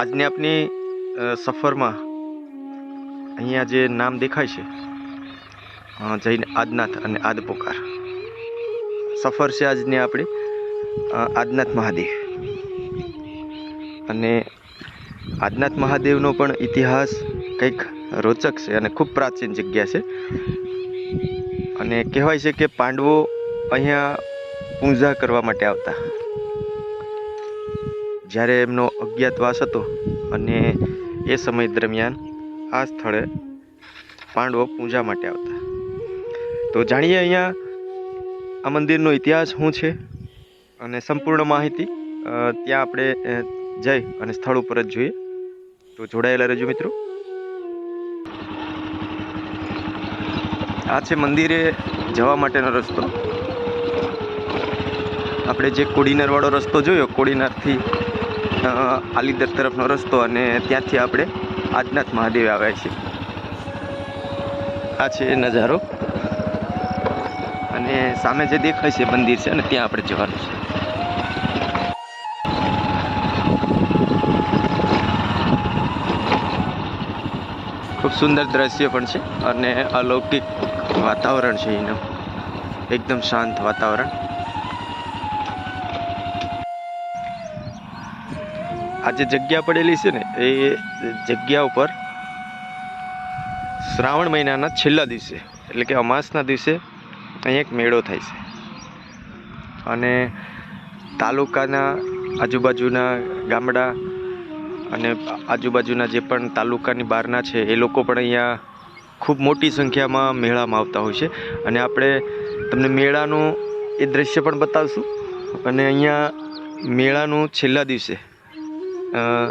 આજની આપની સફરમાં અહીંયા જે નામ દેખાય છે જૈન આદનાથ અને આદપોકાર સફર છે આજની આપણી આદનાથ મહાદેવ. અને આદનાથ મહાદેવનો પણ ઇતિહાસ કંઈક રોચક છે અને ખૂબ પ્રાચીન જગ્યા છે. અને કહેવાય છે કે પાંડવો અહીંયા પૂજા કરવા માટે આવતા. જ્યારે એમનો અજ્ઞાતવાસ હતો અને એ સમય દરમિયાન આ સ્થળે પાંડવો પૂજા માટે આવતા. તો જાણીએ અહીંયા આ મંદિરનો ઇતિહાસ શું છે અને સંપૂર્ણ માહિતી ત્યાં આપણે જઈ અને સ્થળ ઉપર જ જોઈએ. તો જોડાયેલા રહેજો મિત્રો. આ છે મંદિરે જવા માટેનો રસ્તો. આપણે જે કોડીનારવાળો રસ્તો જોયો, કોડીનારથી આલીદર તરફનો રસ્તો અને ત્યાંથી આપણે આજનાથ મહાદેવ આવ્યા છીએ. આ છે નજારો. અને સામે જે દેખાય છે મંદિર છે અને ત્યાં આપણે જવાનું છે. ખૂબ સુંદર દ્રશ્ય પણ છે અને અલૌકિક વાતાવરણ છે એનું. એકદમ શાંત વાતાવરણ. આ જે જગ્યા પડેલી છે ને, એ જગ્યા ઉપર શ્રાવણ મહિનાના છેલ્લા દિવસે, એટલે કે અમાસના દિવસે અહીં એક મેળો થાય છે. અને તાલુકાના આજુબાજુના ગામડા અને આજુબાજુના જે પણ તાલુકાની બહારના છે, એ લોકો પણ અહીંયા ખૂબ મોટી સંખ્યામાં મેળામાં આવતા હોય છે. અને આપણે તમને મેળાનું એ દ્રશ્ય પણ બતાવશું. અને અહીંયા મેળાનું છેલ્લા દિવસે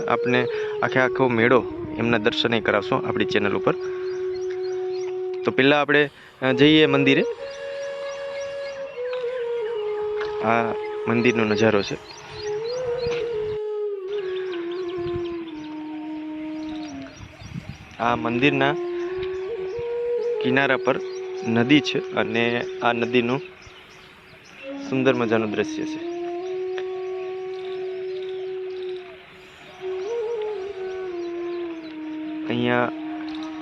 આપને આખે આખો મેળો એમના દર્શને કરાવશું આપણી ચેનલ ઉપર. તો પહેલાં આપણે જઈએ મંદિરે. આ મંદિરનો નજારો છે. આ મંદિરના કિનારા પર નદી છે અને આ નદીનું સુંદર મજાનું દ્રશ્ય છે. અહીંયા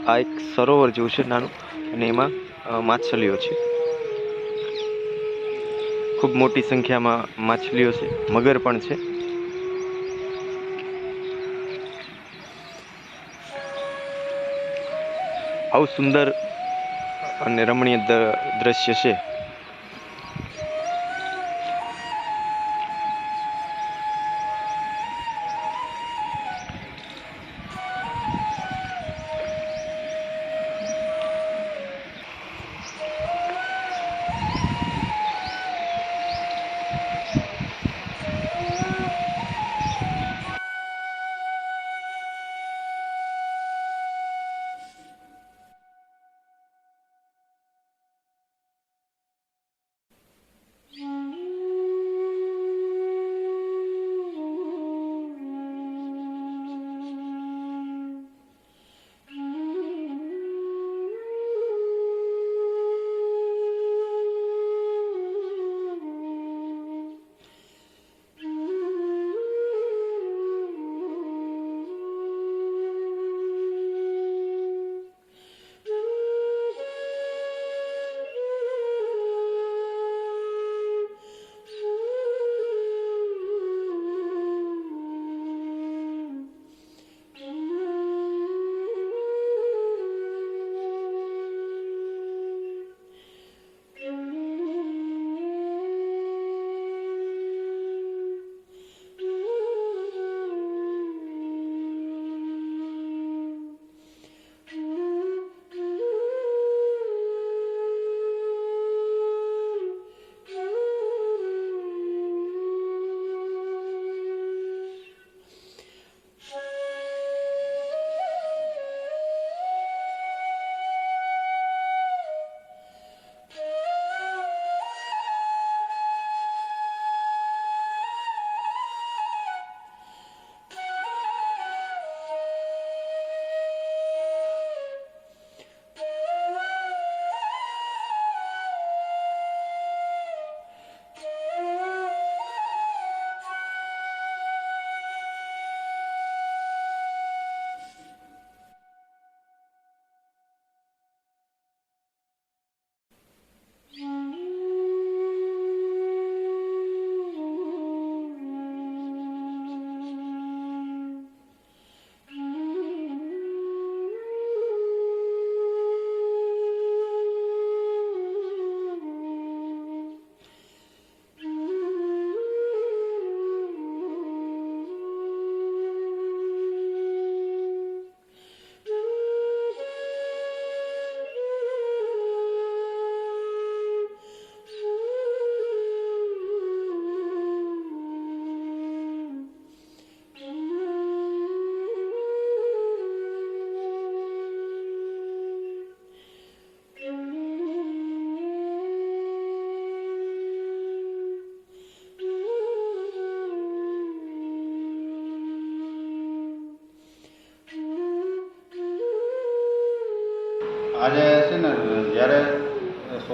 આ એક સરોવર જેવું છે નાનું અને એમાં માછલીઓ છે. ખૂબ મોટી સંખ્યામાં માછલીઓ છે, મગર પણ છે. આવું સુંદર અને રમણીય દ્રશ્ય છે.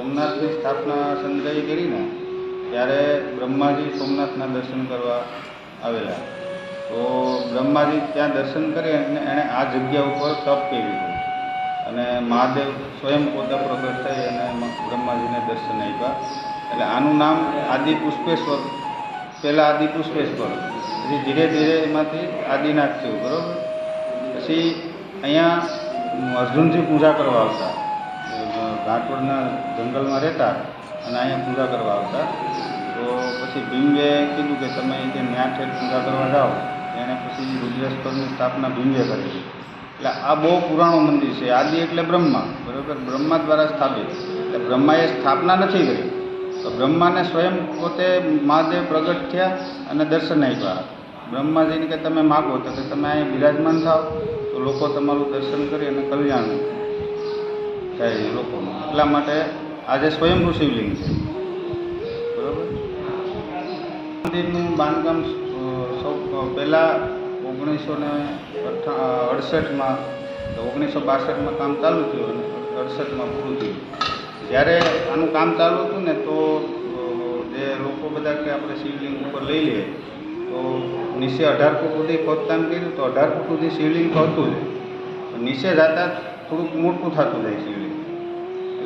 સોમનાથની સ્થાપના સંજય કરીને ત્યારે બ્રહ્માજી સોમનાથના દર્શન કરવા આવેલા. તો બ્રહ્માજી ત્યાં દર્શન કરી અને એણે આ જગ્યા ઉપર તપ હતું. અને મહાદેવ સ્વયં પોતે પ્રગટ થઈ અને બ્રહ્માજીને દર્શન આપ્યા. એટલે આનું નામ આદિ પુષ્પેશ્વર, પહેલાં આદિ પુષ્પેશ્વર. પછી ધીરે ધીરે એમાંથી આદિનાથ થયું, બરાબર? પછી અહીંયા અર્જુનજી પૂજા કરવા આવતા. ઘાટવડના જંગલમાં રહેતા અને અહીંયા પૂજા કરવા આવતા. તો પછી ભીમે કીધું કે તમે જે ન્યા ઠેર પૂજા કરવા જાઓ. એણે પછી રુદ્રેશ્વરની સ્થાપના ભીમે કરી. એટલે આ બહુ પુરાણું મંદિર છે. આદિ એટલે બ્રહ્મા. બરાબર? બ્રહ્મા દ્વારા સ્થાપિત. એટલે બ્રહ્માએ સ્થાપના નથી કરી. તો બ્રહ્માને સ્વયં પોતે મહાદેવ પ્રગટ થયા અને દર્શન આપ્યા. બ્રહ્માજીને કે તમે માગો તો કે તમે અહીંયા બિરાજમાન થાઓ. તો લોકો તમારું દર્શન કરી અને કલ્યાણ થાય લોકોમાં એટલા માટે આજે સ્વયંભૂ શિવલિંગ છે. બરાબર? મંદિરનું બાંધકામ સૌ પહેલાં ઓગણીસો ને અડસઠમાં ઓગણીસો બાસઠમાં કામ ચાલુ થયું અને અડસઠમાં પૂરું થયું. જ્યારે આનું કામ ચાલુ હતું ને તો જે લોકો બધા કે આપણે શિવલિંગ ઉપર લઈ લઈએ તો નીચે અઢાર ફૂટ સુધી ખોદકામ કર્યું તો અઢાર ફૂટ સુધી શિવલિંગ ખોદતું જ. નીચે જતા થોડુંક મોટું થતું જાય શિવલિંગ.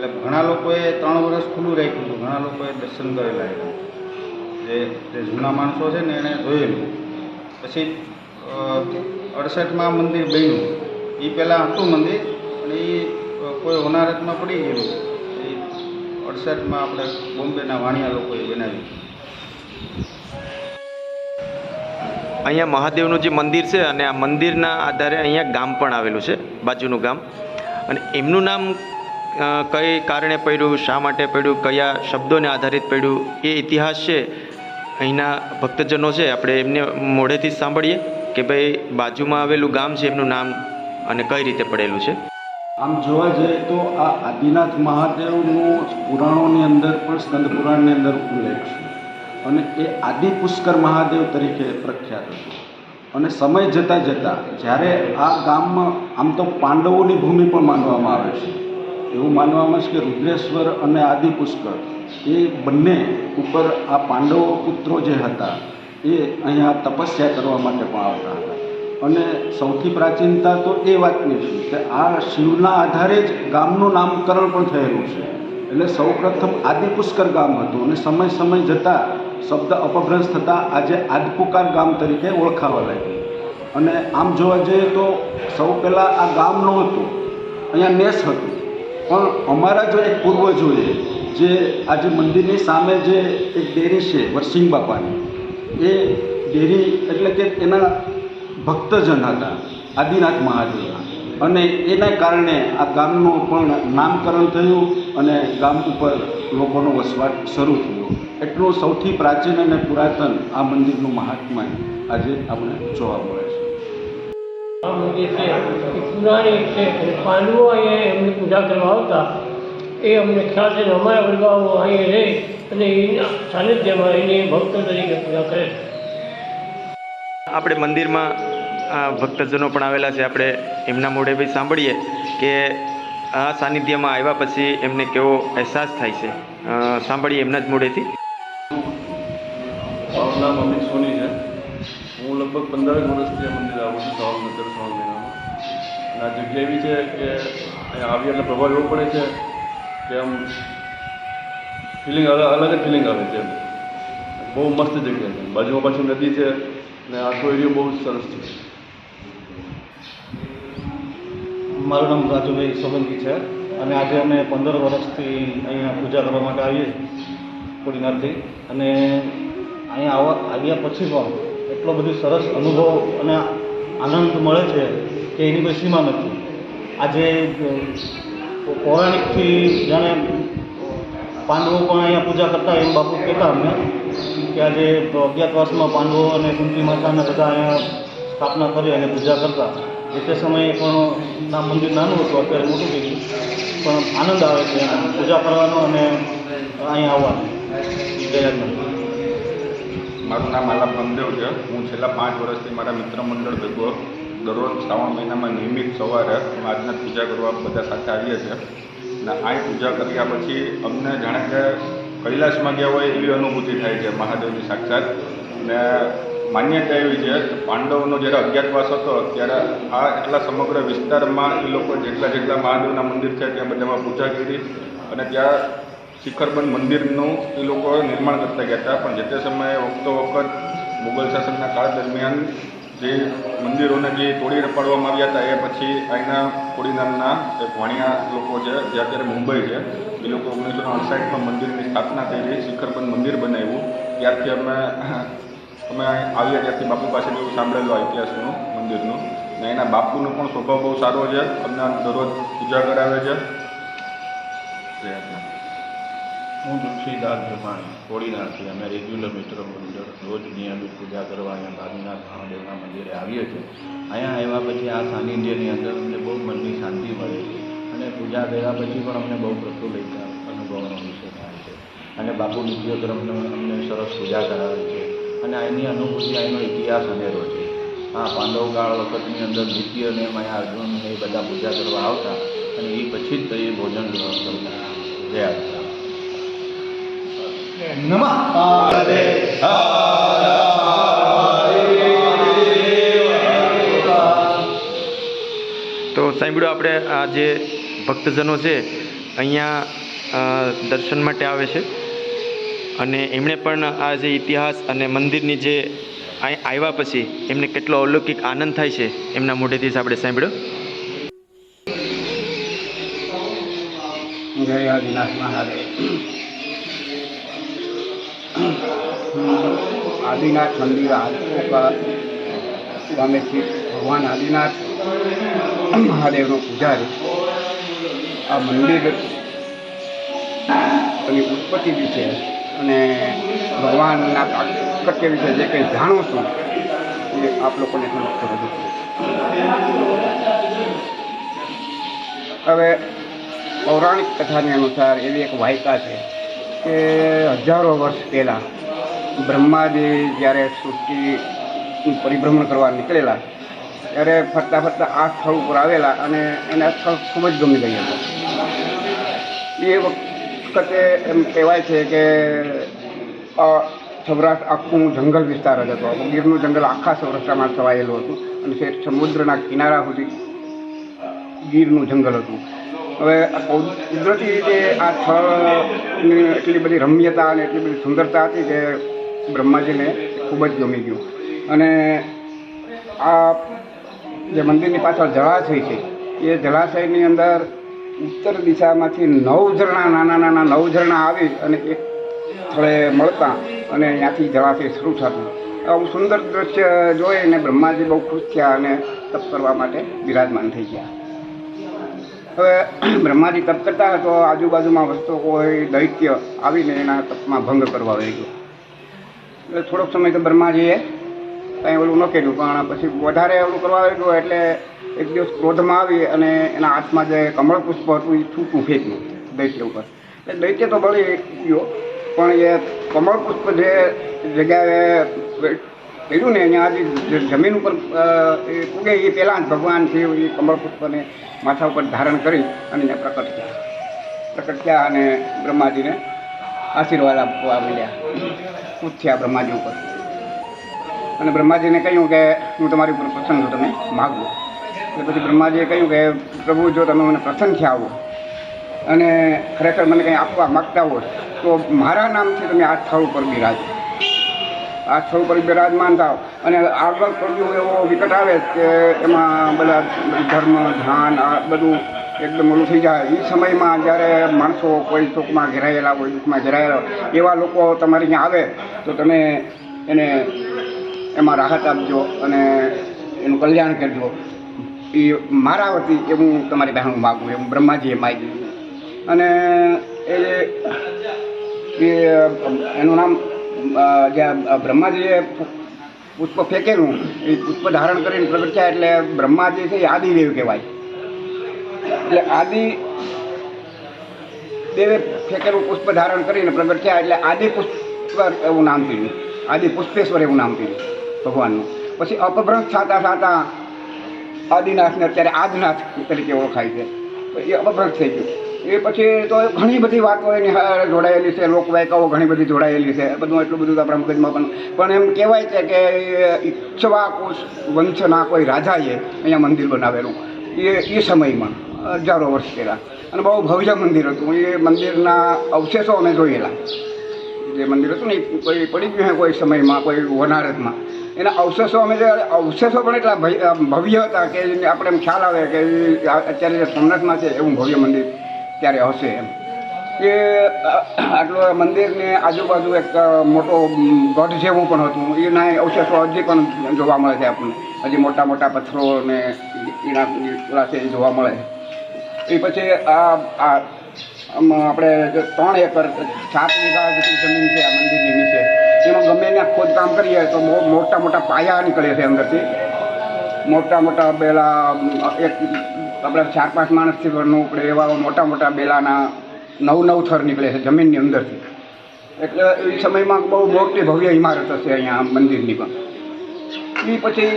એટલે ઘણા લોકોએ ત્રણ વર્ષ ખુલ્લું રાખ્યું હતું. ઘણા લોકોએ દર્શન કરેલા એ જે જે જૂના માણસો છે ને એણે જોયેલું. પછી અડસઠમાં મંદિર બન્યું. એ પહેલાં હતું મંદિર, પણ એ કોઈ હોનારતમાં પડી ગયેલું. એ અડસઠમાં આપણે બોમ્બેના વાણિયા લોકોએ બનાવ્યું. અહીંયા મહાદેવનું જે મંદિર છે અને આ મંદિરના આધારે અહીંયા ગામ પણ આવેલું છે, બાજુનું ગામ. અને એમનું નામ કઈ કારણે પડ્યું, શા માટે પડ્યું, કયા શબ્દોને આધારિત પડ્યું, એ ઇતિહાસ છે. અહીંના ભક્તજનો છે, આપણે એમને મોઢેથી સાંભળીએ કે ભાઈ બાજુમાં આવેલું ગામ છે, એમનું નામ અને કઈ રીતે પડેલું છે. આમ જોવા જઈએ તો આ આદિનાથ મહાદેવનું પુરાણોની અંદર પણ સ્કંદ પુરાણની અંદર ઉલ્લેખ છે. અને એ આદિ પુષ્કર મહાદેવ તરીકે પ્રખ્યાત હતું. અને સમય જતાં જતાં જ્યારે આ ગામમાં આમ તો પાંડવોની ભૂમિ પણ માનવામાં આવે છે. એવું માનવામાં છે કે રુદ્રેશ્વર અને આદિ પુષ્કર એ બંને ઉપર આ પાંડવો પુત્રો જે હતા એ અહીંયા તપસ્યા કરવા માટે પણ આવતા હતા. અને સૌથી પ્રાચીનતા તો એ વાતની છે કે આ શિવના આધારે જ ગામનું નામકરણ પણ થયેલું છે. એટલે સૌપ્રથમ આદિપુષ્કર ગામ હતું અને સમય સમય જતાં શબ્દ અપભ્રંશ થતાં આજે આદપુકાર ગામ તરીકે ઓળખાવા લાગ્યું. અને આમ જોવા જઈએ તો સૌ પહેલાં આ ગામ નહોતું અહીંયા નેસ હતું. પણ અમારા જો એક પૂર્વજોએ જે આજે મંદિરની સામે જે એક ડેરી છે વરસિંગ બાપાની, એ ડેરી એટલે કે એના ભક્તજન હતા, આદિનાથ મહાદેવના અને એના કારણે આ ગામનું પણ નામકરણ થયું અને ગામ ઉપર લોકોનો વસવાટ શરૂ થયો. એટલું સૌથી પ્રાચીન અને પુરાતન આ મંદિરનું મહાત્મા આજે આપણે જોવા મળે આ મંદિર છે એ પુરાણી છે અને પાંડવો અહીંયા એમની પૂજા કરવા આવતા એ અમને ખ્યાલ છે અમારા વડવાઓ અહીંયા રહે અને એના સાનિધ્યમાં એની ભક્તો તરીકે પૂજા કરે આપણે મંદિરમાં આ ભક્તજનો પણ આવેલા છે. આપણે એમના મોઢે બી સાંભળીએ કે આ સાનિધ્યમાં આવ્યા પછી એમને કેવો અહેસાસ થાય છે. સાંભળીએ એમના જ મોઢેથી. નામ અમિત સોની છે. હું લગભગ પંદરેક વર્ષથી આ મંદિર આવું છું, શ્રાવણ નગર શ્રાવણ મહિનામાં. અને આ જગ્યા એવી છે કે અહીંયા આવી એટલે પ્રભાવ એવો પડે છે કે આમ ફિલિંગ અલગ અલગ જ ફિલિંગ આવે છે બહુ મસ્ત જગ્યા છે. બાજુમાં પાછું નદી છે ને આખો એરિયો બહુ સરસ છે. મારું નામ રાજુભાઈ સોલંકી છે અને આજે અમે પંદર વર્ષથી અહીંયા પૂજા કરવા માટે આવીએ કોડીનારથી. અને અહીંયા આવવા આવ્યા પછી પણ એટલો બધો સરસ અનુભવ અને આનંદ મળે છે કે એની કોઈ સીમા નથી. આજે પૌરાણિકથી જાણે પાંડવો પણ અહીંયા પૂજા કરતા એમ બાપુ કહેતા અમને કે આજે અજ્ઞાતવાસમાં પાંડવો અને કુંતી માતાના બધા અહીંયા સ્થાપના કરી અને પૂજા કરતા. જે તે સમયે પણ ના મંદિર નાનું હતું, અત્યારે મોટું થઈ ગયું. પણ આનંદ આવે છે, પૂજા કરવાનો અને અહીંયા આવવાનો. દયાનું મારું નામ આલા પ્રમદેવ છે. હું છેલ્લા પાંચ વર્ષથી મારા મિત્ર મંડળ ભેગો દરરોજ શ્રાવણ મહિનામાં નિયમિત સવારે આજના પૂજા કરવા બધા સાથે આવીએ છીએ. અને આ પૂજા કર્યા પછી અમને જાણે કે કૈલાસમાં ગયા હોય એવી અનુભૂતિ થાય છે મહાદેવની સાક્ષાત. ને માન્યતા એવી છે કે પાંડવનો જ્યારે અજ્ઞાતવાસ હતો ત્યારે આ એટલા સમગ્ર વિસ્તારમાં એ લોકો જેટલા જેટલા મહાદેવના મંદિર છે ત્યાં બધામાં પૂજા કરી અને ત્યાં શિખરબંધ મંદિરનું એ લોકો નિર્માણ કરતા ગયા હતા. પણ જે તે સમયે વખતો વખત મુગલ શાસનના કાળ દરમિયાન જે મંદિરોને જે તોડી રપાડવામાં આવ્યા હતા, એ પછી અહીંના કોડી નામના એક વાણિયા લોકો છે, જે અત્યારે મુંબઈ છે, એ લોકો ઓગણીસો અડસાઠમાં મંદિરની સ્થાપના કરી શિખરબંધ મંદિર બનાવ્યું. ત્યારથી અમે અમે આવ્યા ત્યારથી બાપુ પાસે એવું સાંભળેલું આ ઇતિહાસનું મંદિરનું. ને એના બાપુનો પણ સ્વભાવ બહુ સારો છે. અમને દરરોજ પૂજા કરાવે છે. હું તુલસીદાસ જમાણી કોળીનાથી અમે રેગ્યુલર મિત્રો મંડળ રોજ નિયમિત પૂજા કરવા અહીંયા ગાંધીનાથ મહાદેવના મંદિરે આવીએ છીએ. અહીંયા આવ્યા પછી આ સાનિધ્યની અંદર અમને બહુ મનની શાંતિ મળે છે અને પૂજા કર્યા પછી પણ અમને બહુ પ્રફુલ્લિત અનુભવનો વિષય થાય છે. અને બાપુ નિત્યક્રમનો અમને સરસ પૂજા કરાવે છે. અને અહીંની અનુભૂતિ અહીંનો ઇતિહાસ અનેરો છે. હા પાંડવકાળ વખતની અંદર નિત્ય ને અહીંયા અર્જુન એ બધા પૂજા કરવા આવતા અને એ પછી જ એ ભોજન ગ્રહણ કરતા જય આપતા તો સાંભળ્યું આપણે આ જે ભક્તજનો છે, અહીંયા દર્શન માટે આવે છે. અને એમણે પણ આ જે ઇતિહાસ અને મંદિરની જે આવ્યા પછી એમને કેટલો અલૌકિક આનંદ થાય છે, એમના મોઢેથી જ આપણે સાંભળ્યો. જય આદિનાથ મહાદેવ આદિનાથ મંદિર આદિપોકા ગામેથી ભગવાન આદિનાથ મહાદેવનો પૂજારી. આ મંદિર એની ઉત્પત્તિ વિશે અને ભગવાનના પ્રાકટ્ય વિશે જે કંઈ જાણો છું, એ આપ લોકોને સમક્ષ રજૂ હવે પૌરાણિક કથાની અનુસાર એવી એક વાયકા છે કે હજારો વર્ષ પહેલાં બ્રહ્માજી જ્યારે સૃષ્ટિનું પરિભ્રમણ કરવા નીકળેલા, ત્યારે ફરતા ફરતા આ સ્થળ ઉપર આવેલા અને એને આ સ્થળ ખૂબ જ ગમી ગયું. હતું એ વખતે એમ કહેવાય છે કે સૌરાષ્ટ્ર આખું જંગલ વિસ્તાર જ હતો. ગીરનું જંગલ આખા સૌરાષ્ટ્રમાં છવાયેલું હતું અને તે સમુદ્રના કિનારા સુધી ગીરનું જંગલ હતું. હવે કુદરતી રીતે આ સ્થળની એટલી બધી રમ્યતા અને એટલી બધી સુંદરતા હતી કે બ્રહ્માજીને ખૂબ જ ગમી ગયું. અને આ જે મંદિરની પાછળ જળાશય છે, એ જળાશયની અંદર ઉત્તર દિશામાંથી નવ ઝરણા, નાના નાના નવ ઝરણા આવી અને એક સ્થળે મળતા અને ત્યાંથી જળાશય શરૂ થતું. આવું સુંદર દ્રશ્ય જોઈને બ્રહ્માજી બહુ ખુશ થયા અને તપ કરવા માટે બિરાજમાન થઈ ગયા. હવે બ્રહ્માજી તપ કરતા હતા તો આજુબાજુમાં વસ્તુ કોઈ દૈત્ય આવીને એના તપમાં ભંગ કરવા આવી ગયો એટલે થોડોક સમય તો બ્રહ્માજીએ કંઈ ઓલું ન કર્યું, પણ પછી વધારે ઓલું કરવા આવી ગયું એટલે એક દિવસ ક્રોધમાં આવી અને એના હાથમાં જે કમળ પુષ્પ હતું એ છૂટું ફેંક્યું દૈત્ય ઉપર. એટલે દૈત્ય તો બળી ગયો, પણ એ કમળ પુષ્પ જે જગ્યાએ કર્યું ને અહીંયા જે જમીન ઉપર એ ઉગે એ પહેલાં જ ભગવાન છે એ કમળપુષ્પને માથા ઉપર ધારણ કરી અને એને પ્રકટ થયા. પ્રકટ થયા અને બ્રહ્માજીને આશીર્વાદ આપવા મળ્યા. પૂછ્યા બ્રહ્માજી ઉપર. અને બ્રહ્માજીને કહ્યું કે, હું તમારી ઉપર પ્રસન્ન છું, તમે માગો. એટલે પછી બ્રહ્માજીએ કહ્યું કે, પ્રભુ, જો તમે મને પ્રસન્ન થયા આવો અને ખરેખર મને કંઈ આપવા માગતા હોય તો મારા નામથી તમે આ સ્થળ ઉપર બિરાજો. આ સ્થળ ઉપર બિરાજમાન થાવ. અને આગળ પડ્યું એવો વિકટ આવે કે એમાં બધા ધર્મ, ધ્યાન, આ બધું એકદમ ઓલું થઈ જાય. એ સમયમાં જ્યારે માણસો કોઈ ચોકમાં ઘેરાયેલા કોઈ દુઃખમાં ઘેરાયેલા એવા લોકો તમારે ત્યાં આવે, તો તમે એને એમાં રાહત આપજો અને એનું કલ્યાણ કરજો. એ મારા વતી એ હું તમારી હું માગું એમ બ્રહ્માજીએ માગ્યું. અને એ, એનું નામ જે બ્રહ્માજીએ પુષ્પ ફેંકેલું, એ પુષ્પ ધારણ કરીને પ્રગટ થયા એટલે બ્રહ્માજી છે એ આદિદેવ કહેવાય. એટલે આદિ દેવે ફેંકેલું પુષ્પ ધારણ કરીને પ્રગટ થયા એટલે આદિ પુષ્પ એવું નામ પીડ્યું આદિ પુષ્પેશ્વર એવું નામ પીડ્યું ભગવાનનું. પછી અપભ્રંશ થતા થતા આદિનાથને અત્યારે આદનાથ તરીકે ઓળખાય છે. એ અપભ્રંશ થઈ ગયું. એ પછી તો ઘણી બધી વાતો એની જોડાયેલી છે, લોકવાયકાઓ ઘણી બધી જોડાયેલી છે, બધું એટલું બધું આપણા મગજમાં પણ પણ એમ કહેવાય છે કે ઈચ્છવાકુશ વંશના કોઈ રાજાએ અહીંયા મંદિર બનાવેલું. એ એ સમયમાં, હજારો વર્ષ પહેલાં. અને બહુ ભવ્ય મંદિર હતું. એ મંદિરના અવશેષો અમે જોયેલા. જે મંદિર હતું ને, એ કોઈ પડી ગયું હે કોઈ સમયમાં, કોઈ વનારતમાં. એના અવશેષો અમે જે અવશેષો પણ એટલા ભવ્ય હતા કે આપણે એમ ખ્યાલ આવે કે અત્યારે જે સોમનાથમાં છે, એવું ભવ્ય મંદિર ત્યારે હશે એમ. કે આટલું મંદિરની આજુબાજુ એક મોટો ગઢ જેવું પણ હતું. એના અવશેષો હજી પણ જોવા મળે છે આપણને. હજી મોટા મોટા પથ્થરો ને એના છે એ જોવા મળે એ પછી આ આપણે ત્રણ એકર, સાત વીઘા જેટલી જમીન છે આ મંદિરની નીચે. એમાં ગમે એને ખોદકામ કરીએ તો મોટા મોટા પાયા નીકળે છે અંદરથી. મોટા મોટા પહેલાં એક આપણે ચાર પાંચ માણસથી ઘરનું ઉપડે એવા મોટા મોટા બેલાના નવ નવ થર નીકળે છે જમીનની અંદરથી. એટલે એ સમયમાં બહુ મોટી ભવ્ય ઇમારત હશે અહીંયા મંદિરની પણ. એ પછી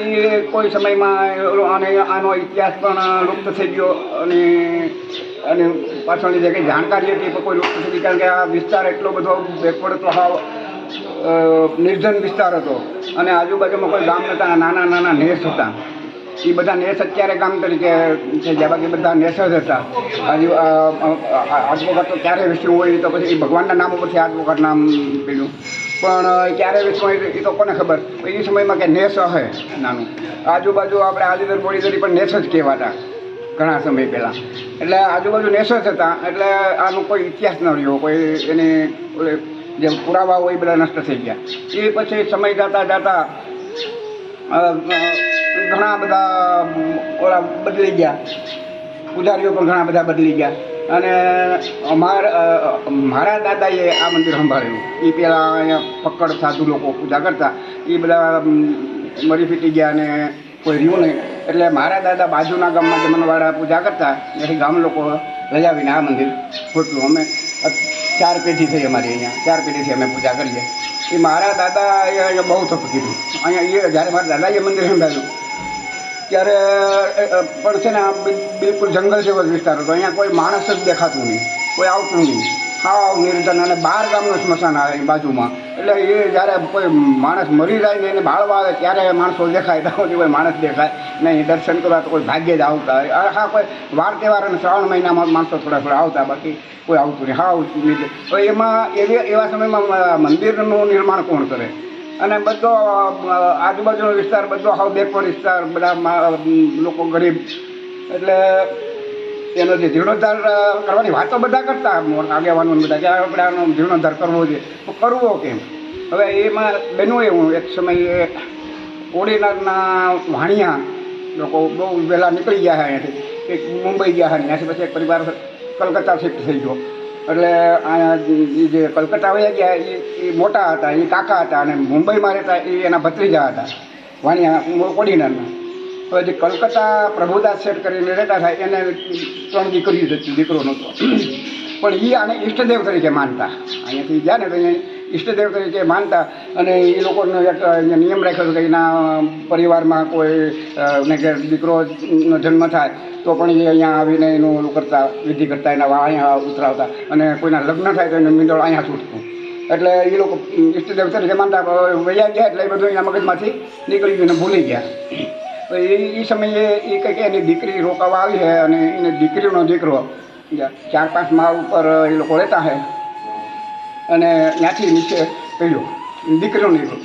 કોઈ સમયમાં આને આનો ઇતિહાસ પણ લુપ્ત થઈ ગયો અને અને પાછળની જે કંઈ જાણકારી હતી કોઈ લુપ્ત થઈ ગઈ કારણ કે આ વિસ્તાર એટલો બધો બેકવર્ડ તો હાવ નિર્જન વિસ્તાર હતો. અને આજુબાજુમાં કોઈ ગામ નહોતા, નાના નાના નેસ હતા. એ બધા નેસ અત્યારે કામ તરીકે છે જ્યાં બાકી બધા નેસ જ હતા આજુ આજવખત તો ક્યારે વિષ્ણુ હોય તો પછી ભગવાનના નામ ઉપરથી આજવખત નામ પેલું. પણ ક્યારે વિષ્ણુ એ તો કોને ખબર? એ સમયમાં કે નેસ હે નાનું. આજુબાજુ આપણે આદિદર બોડીદરી પણ નેસ જ કહેવાતા ઘણા સમય પહેલાં. એટલે આજુબાજુ નેસ જ હતા, એટલે આનો કોઈ ઇતિહાસ ન રહ્યો. કોઈ એની જે પુરાવા હોય એ બધા નષ્ટ થઈ ગયા. એ પછી સમય જતાં જતાં ઘણા બધા ઓલા બદલી ગયા. પૂજારીઓ પણ ઘણા બધા બદલી ગયા. અને અમારા મારા દાદાએ આ મંદિર સંભાળ્યું. એ પહેલાં અહીંયા પકડ સાધુ લોકો પૂજા કરતા. એ બધા મરી ફીટી ગયા અને કોઈ રહ્યું નહીં. એટલે મારા દાદા બાજુના ગામમાં જમણવાળા પૂજા કરતા. ત્યાંથી ગામ લોકો લઈ આવીને આ મંદિર ખોટલું. અમે ચાર પેઢી થઈ અમારી અહીંયા. ચાર પેઢીથી અમે પૂજા કરીએ. એ મારા દાદા અહીંયા બહુ થપ કીધું. અહીંયા એ જ્યારે મારા દાદાએ મંદિર સંભાળ્યું ત્યારે પણ છે ને આ બિલકુલ જંગલ જેવો જ વિસ્તાર હતો. અહીંયા કોઈ માણસ જ દેખાતું નહીં. કોઈ આવતું નહીં. ખાવા નિર્જન અને બાર ગામનું સ્મશાન આવે એ બાજુમાં. એટલે એ જ્યારે કોઈ માણસ મરી જાય ને એને બાળવા આવે, ત્યારે માણસો દેખાય. તો કોઈ માણસ દેખાય નહીં. દર્શન કરવા તો કોઈ ભાગ્યે જ આવતા હોય. હા, કોઈ વાર તહેવાર અને શ્રાવણ મહિનામાં માણસો થોડા થોડા આવતા. બાકી કોઈ આવતું નહીં. હા આવતું નહીં તો એમાં, એવી, એવા સમયમાં મંદિરનું નિર્માણ કોણ કરે? અને બધો આજુબાજુનો વિસ્તાર, બધો હાવ બેકવર્ડ વિસ્તાર, બધા લોકો ગરીબ. એટલે એનો જે જીર્ણોદ્ધાર કરવાની વાતો બધા કરતા આગેવાનો બધા, કે આપણે આનો જીર્ણોદ્ધાર કરવો છે તો કરવો કેમ? હવે એમાં બન્યું એવું, એક સમયે કોડીનારના વાણિયા લોકો બહુ વહેલા નીકળી ગયા હે અહીંયાથી. એક મુંબઈ ગયા હે, ત્યાંથી પછી એક પરિવાર કલકત્તા શિફ્ટ થઈ ગયો. એટલે અહીંયા જે કલકત્તા વયા ગયા, એ મોટા હતા, એ કાકા હતા અને મુંબઈમાં રહેતા, એ એના ભત્રીજા હતા, વાણિયા ઓર્ડિનરના હવે જે કલકત્તા પ્રભુદાસ શેઠ કરીને રહેતા હતા, એને ત્રણ દીકરીઓ હતી દીકરો નહોતો. પણ એ આને ઈષ્ટદેવ તરીકે માનતા. અહીંયાથી ગયા ને તો અહીંયા ઈષ્ટદેવ તરીકે માનતા અને એ લોકોનો એક નિયમ રાખ્યો હતો કે એના પરિવારમાં કોઈ કે દીકરોનો જન્મ થાય તો પણ એ અહીંયા આવીને એનું કરતા, વિધિ કરતા, એના વાળ અહીંયા ઉતરાવતા અને કોઈના લગ્ન થાય તો એનું મીંડળ અહીંયા છૂટતું એટલે એ લોકો ઈષ્ટદેવ તરીકે માનતા વૈયા ગયા એટલે એ બધું એના મગજમાંથી નીકળી ગયું અને ભૂલી ગયા. એ એ સમયે એ કંઈક એની દીકરી રોકાવા આવી છે અને એને દીકરીનો દીકરો ચાર પાંચ માળ ઉપર એ લોકો રહેતા છે. અને ત્યાંથી નીચે પડ્યો દીકરો દીકરો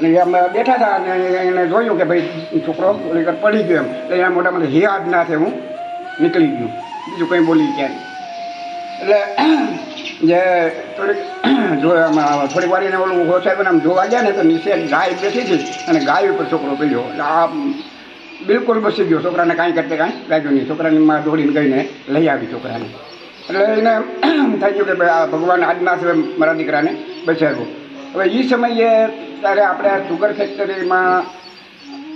અને અમે બેઠા હતા અને એને જોયું કે ભાઈ છોકરો પડી ગયો એમ. એટલે એના મોટા હે આજ ના હું નીકળી ગયું. બીજું કંઈ બોલી ક્યાંય. એટલે જે થોડીક થોડીક વાર એને ઓલું સાહેબ આમ જોવા ગયા ને તો નીચે ગાય બેસી હતી અને ગાય ઉપર છોકરો પડ્યો એટલે આ બિલકુલ બસી ગયો. છોકરાને કાંઈ કરતે કાંઈ લાગ્યું નહીં. છોકરાની માં દોડીને ગઈને લઈ આવી છોકરાને. એટલે એને થઈ ગયું કે ભાઈ આ ભગવાન આજના છે મારા દીકરાને બચાવ્યું. હવે એ સમયે ત્યારે આપણે આ સુગર ફેક્ટરીમાં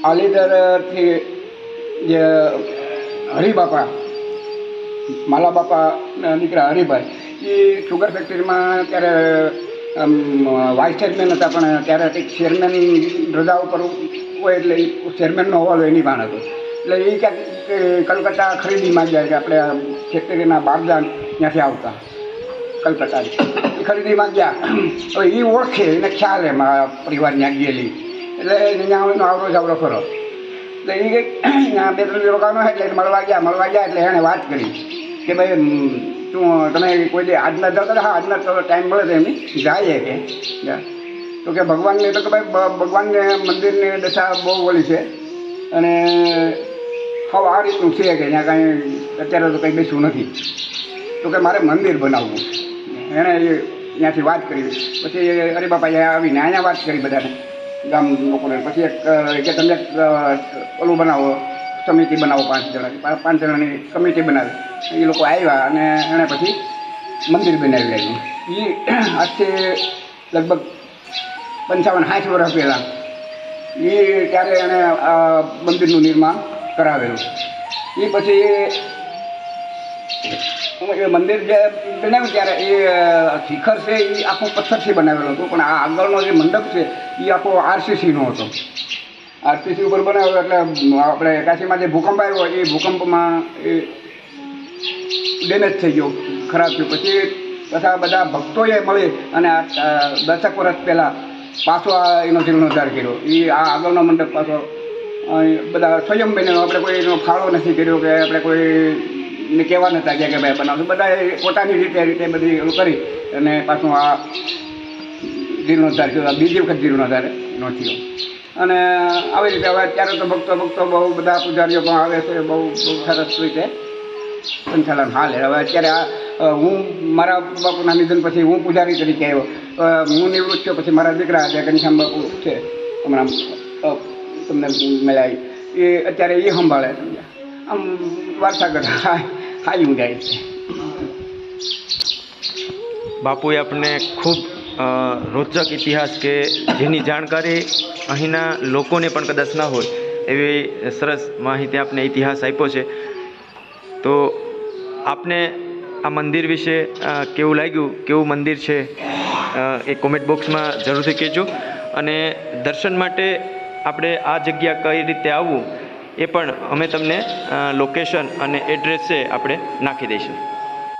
આલીદરથી જે હરિબાપા માલા બાપા દીકરા હરિભાઈ એ સુગર ફેક્ટરીમાં ત્યારે વાઇસ ચેરમેન હતા પણ ત્યારે કંઈક ચેરમેન રજા ઉપર હોય એટલે ચેરમેનનો હોવાલો એની ભાન હતો એટલે એ ક્યાંક કલકત્તા ખરીદીમાં ગયા કે આપણે ફેક્ટરીના બારદાન ત્યાંથી આવતા કલકત્તા ખરીદીમાં ગયા હવે એ ઓળખે, એને ખ્યાલ એમ મારા પરિવાર ત્યાં ગયેલી. એટલે ત્યાં આવડો જાવડો ખરો એટલે એ કંઈક ત્યાં બે ત્રણ રોકાનો એટલે મળવા ગયા. મળવા ગયા એટલે એણે વાત કરી કે ભાઈ તું, તમે કોઈ દે આજના જતા હા, આજના ટાઈમ મળે તો એમની જાય કે. તો કે ભગવાનને, તો કે ભાઈ ભગવાનને મંદિરની દશા બહુ ઓલી છે. અને હવે આ રીતનું છે કે, ત્યાં કાંઈ, અત્યારે તો કંઈ બેસવું નથી. તો કે મારે મંદિર બનાવવું એણે એ ત્યાંથી વાત કરી. પછી અરે બાપા આવી આવીને વાત કરી બધાને, ગામ લોકોને. પછી એક કે તમે ઓલું બનાવો, સમિતિ બનાવો પાંચ જણા પાંચ જણાની કમિટી બનાવી. એ લોકો આવ્યા અને એણે પછી મંદિર બનાવી લાગ્યું એ આજથી લગભગ પંચાવન, સાઠ વર્ષ પહેલાં એ ત્યારે એણે મંદિરનું નિર્માણ કરાવેલું. એ પછી એ મંદિર જે બનાવ્યું ત્યારે એ શિખર છે, એ આખું પથ્થરથી બનાવેલું હતું. પણ આ આગળનો જે મંડપ છે, એ આખો આરસીસીનો હતો. આરસીસી ઉપર બનાવ્યો એટલે આપણે એકાસીમાં જે ભૂકંપ આવ્યો, એ ભૂકંપમાં એ ડેમેજ થઈ ગયો, ખરાબ થયું. પછી તથા બધા ભક્તોએ મળી અને આ દશક વર્ષ પહેલાં પાછો આ એનો જીર્ણોદ્ધાર કર્યો. એ આ આગળનો મંડપ પાછો બધા સ્વયં બન્યો આપણે કોઈ એનો ફાળો નથી કર્યો કે આપણે કોઈ ને કહેવા નતા ગયા કે ભાઈ બનાવશું. બધા પોતાની રીતે રીતે બધી ઓલું કરી અને પાછું આ જીર્ણોદ્ધાર થયો બીજી વખત જીર્ણોદ્ધાર નો થયો. અને આવી રીતે હવે અત્યારે તો ભક્તો ભક્તો બહુ બધા પૂજારીઓ પણ આવે છે, બહુ બહુ સરસ રીતે સંચાલન હાલે હવે અત્યારે આ હું મારા બાપુના નિધન પછી હું પૂજારી તરીકે આવ્યો. હું નિવૃત્ત થયો પછી મારા દીકરા જે ઘનશ્યામ બાપુ છે, હમણાં તમને મળ્યા એ અત્યારે એ સંભાળે આમ વારસાગત હાલ્યું જાય છે બાપુએ આપણને ખૂબ રોચક ઇતિહાસ કે જેની જાણકારી અહીંના લોકોને પણ કદાચ ના હોય, એવી સરસ માહિતી આપને ઇતિહાસ આપ્યો છે. તો આપને આ મંદિર વિશે કેવું લાગ્યું, કેવું મંદિર છે એ કોમેન્ટ બોક્સમાં જરૂરથી કહેજો. અને દર્શન માટે આપણે આ જગ્યા કઈ રીતે આવવું એ પણ અમે તમને લોકેશન અને એડ્રેસ આપણે નાખી દઈશું.